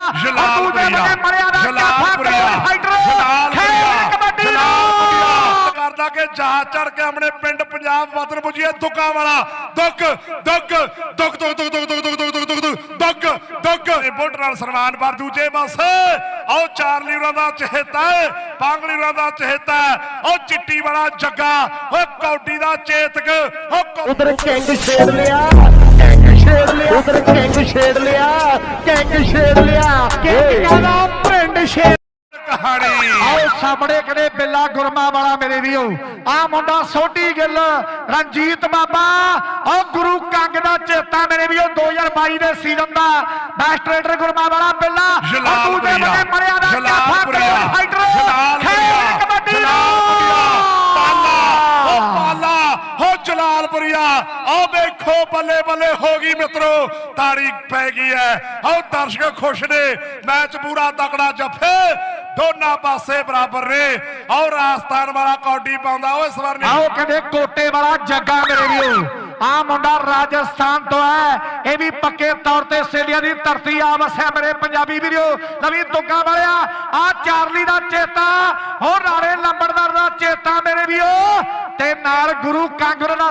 ਜਲਾਲਪੁਰੀਆ ਜਲਾਲਪੁਰੀਆ ਜਲਾਲਪੁਰੀਆ ਜਲਾਲਪੁਰੀਆ ਕਰਦਾ ਕਿ ਜਹਾਜ਼ ਚੜ ਕੇ ਆਪਣੇ ਪਿੰਡ ਪੰਜਾਬ ਵਤਨ ਪੁੱਜੀਏ ਦੁੱਗਾ ਵਾਲਾ ਦੁੱਗ ਦੁੱਗ ਦੁੱਗ ਦੁੱਗ ਦੁੱਗ ਦੁੱਗ ਦੁੱਗ ਦੁੱਗ ਦੁੱਗ ਦੁੱਗ ਦੁੱਗ ਇਹ ਬੁੱਟ ਨਾਲ ਸਨਮਾਨ ਪਰ ਦੂਜੇ ਪਾਸੇ ਆਓ ਚਾਰਲੀ ਉਹਨਾਂ ਦਾ ਚਹੇਤਾ ਹੈ ਪਾਂਗਲੀ ਉਹਨਾਂ ਦਾ ਚਹੇਤਾ ਹੈ ਉਹ ਚਿੱਟੀ ਵਾਲਾ ਜੱਗਾ ਉਹ ਕੌਡੀ ਦਾ ਚੇਤਕ ਉਹ ਉਧਰ ਕਿੰਗ ਛੇੜ ਲਿਆ ਛੇੜ ਲਿਆ। ਉਧਰ ਕਿੰਗ ਛੇੜ ਲਿਆ ਕਿੰਗ ਛੇੜ ਲਿਆ। ਕਿੰਗ ਕਹਿੰਦਾ? ਪਿੰਡ ਛੇੜ। ਕਹਾਣੀ। ਆਓ ਸਾਹਮਣੇ ਕਿਹੜੇ ਬਿੱਲਾ ਗੁਰਮਾ ਵਾਲਾ ਮੇਰੇ ਵੀਓ ਆ ਮੁੰਡਾ ਸੋਢੀ ਗਿੱਲ ਰਣਜੀਤ ਬਾਬਾ। ਆਹ ਗੁਰੂ ਕੰਗ ਦਾ ਚੇਤਾ ਮੇਰੇ ਵੀਓ 2022 ਦੇ ਸੀਜ਼ਨ ਦਾ ਬੈਸਟ ਰੇਡਰ ਗੁਰਮਾ ਵਾਲਾ ਬਿੱਲਾ। ਆਹ ਦੂਜੇ ਬੰਨੇ ਮਰਿਆ ਦਾ ਜਲਾਲਪੁਰੀਆ ਫਾਈਟਰ ਜਲਾਲਪੁਰੀਆ ਕਬੱਡੀ ਜਲਾਲਪੁਰੀਆ ਪਾਲਾ ਉਹ ਪਾਲਾ ਹੋ ਜਲਾਲਪੁਰੀਆ ਆਹ ਵੇਖੋ ਬੱਲੇ ਬੱਲੇ ਹੋ ਗਈ ਮਿੱਤਰੋ, ਤਾੜੀ ਪੈ ਗਈ ਹੈ ਆਹ ਦਰਸ਼ਕ ਖੁਸ਼ ਨੇ, ਮੈਚ ਪੂਰਾ ਤਕੜਾ ਜੱਫੇ, ਦੋਨਾਂ ਪਾਸੇ ਬਰਾਬਰ ਨੇ। ਆਹ ਰਾਜਸਥਾਨ ਵਾਲਾ ਕੌਡੀ ਪਾਉਂਦਾ ਉਹ ਇਸ ਆਓ ਕਹਿੰਦੇ ਕੋਟੇ ਵਾਲਾ ਜੱਗਾ ਮੇਰੇ ਵੀਓ ਆ ਮੁੰਡਾ ਰਾਜਸਥਾਨ ਤੋਂ ਹੈ ਇਹ ਵੀ ਪੱਕੇ ਤੌਰ ਤੇ ਆਸਟ੍ਰੇਲੀਆ ਦੀ ਧਰਤੀ ਆ। ਵਸਿਆ ਮੇਰੇ ਪੰਜਾਬੀ ਵੀਰੋ, ਨਵੀਂ ਤੁੱਗਾ ਵਾਲਿਆ ਆ ਚਾਰਲੀ ਦਾ ਚੇਤਾ ਹੋ ਨਾਲੇ ਲੰਬੜਦਾਰ ਦਾ ਚੇਤਾ ਮੇਰੇ ਵੀਓ ਤੇ ਨਾਲ ਗੁਰੂ ਕਾਂਗਰ ਦਾ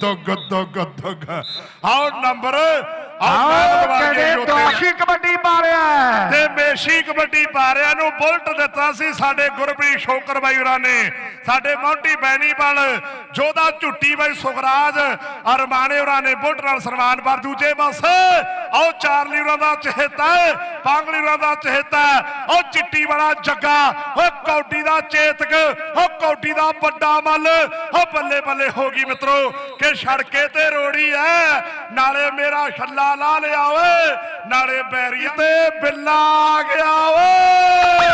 ਦੁੱਗ ਦੁੱਗ ਦੁੱਗ ਆਓ ਨੰਬਰ। ਆਓ ਯੋਧੇ। ਦੋਸ਼ੀ ਕਬੱਡੀ ਪਾ ਰਿਹਾ ਤੇ ਮੇਸ਼ੀ ਕਬੱਡੀ ਪਾਰਿਆਂ ਨੂੰ ਬੁਲਟ ਦਿੱਤਾ ਸੀ ਸਾਡੇ ਗੁਰਪ੍ਰੀਤ ਸ਼ੋਕਰ ਬਾਈ ਹੋਰਾਂ ਨੇ। ਸਾਡੇ ਮੌਂਟੀ ਬੈਣੀਵਾਲ ਜੋਦਾ ਝੁੱਟੀ ਬਾਈ ਸੁਖਰਾਜ ਅਰਮਾਨੇ ਹੋਰਾਂ ਨੇ ਬੁਲਟ ਨਾਲ ਸਨਮਾਨ ਪਰ ਦੂਜੇ ਪਾਸੇ ਆਓ ਚਾਰਲੀ ਹੋਰਾਂ ਦਾ ਚਹੇਤਾ ਹੈ ਦਾ ਚਹੇਤਾ ਉਹ ਚਿੱਟੀ ਵਾਲਾ ਜੱਗਾ, ਉਹ ਕੌਡੀ ਦਾ ਚੇਤਕ, ਉਹ ਕੌਡੀ ਦਾ ਵੱਡਾ ਮੱਲ, ਉਹ ਬੱਲੇ ਬੱਲੇ ਹੋ ਗਈ ਮਿੱਤਰੋ ਕਿ ਸੜਕੇ ਤੇ ਰੋੜੀ ਐ। ਨਾਲੇ ਮੇਰਾ ਛੱਲਾ ਲਾ ਲਿਆ ਓਏ, ਨਾਲੇ ਬੈਰੀ ਤੇ ਬਿੱਲਾ ਆ ਗਿਆ ਓਏ।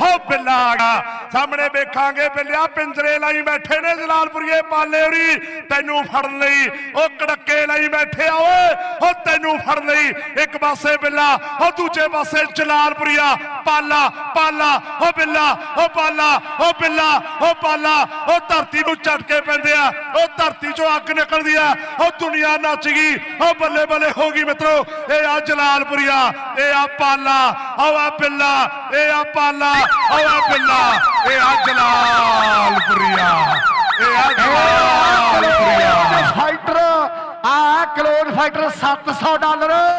ਹੋ ਬਿੱਲਾ ਆ ਗਿਆ। ਸਾਹਮਣੇ ਵੇਖਾਂਗੇ ਬਿੱਲਿਆ, ਪਿੰਜਰੇ ਲਾਈ ਬੈਠੇ ਨੇ ਜਲਾਲਪੁਰੀਏ ਪਾਲੇ ਹੋਰੀ ਤੈਨੂੰ ਫੜਨ ਲਈ ਉਹ ਕੜੱਕੇ ਲਈ ਬੈਠੇ ਆ ਓਏ ਉਹ ਤੈਨੂੰ ਫੜਨ ਲਈ ਇੱਕ ਪਾਸੇ ਬਿੱਲਾ ਉਹ ਦੂਜੇ ਪਾਸੇ ਜਲਾਲਪੁਰੀਆ ਪਾਲਾ ਪਾਲਾ ਉਹ ਬਿੱਲਾ ਉਹ ਪਾਲਾ ਉਹ ਬਿੱਲਾ ਉਹ ਪਾਲਾ ਉਹ ਧਰਤੀ ਨੂੰ ਝਟਕੇ ਪੈਂਦੇ ਆ ਉਹ ਧਰਤੀ ਚੋਂ ਅੱਗ ਨਿਕਲਦੀ ਆ ਉਹ ਦੁਨੀਆ ਨੱਚ ਗਈ ਉਹ ਬੱਲੇ ਬੱਲੇ ਹੋ ਗਈ ਮਿੱਤਰੋ ਇਹ ਆ ਜਲਾਲਪੁਰੀਆ ਇਹ ਆ ਪਾਲਾ ਉਹ ਆ ਬਿੱਲਾ ਇਹ ਆ ਪਾਲਾ ਉਹ ਆ ਬਿੱਲਾ ਇਹ ਆ ਜਲਾਲਪੁਰੀਆ ਇਹ ਆ ਜਲਾਲਪੁਰੀਆ ਕਲੋਜ਼ ਫੈਕਟਰ 700 ਡਾਲਰ।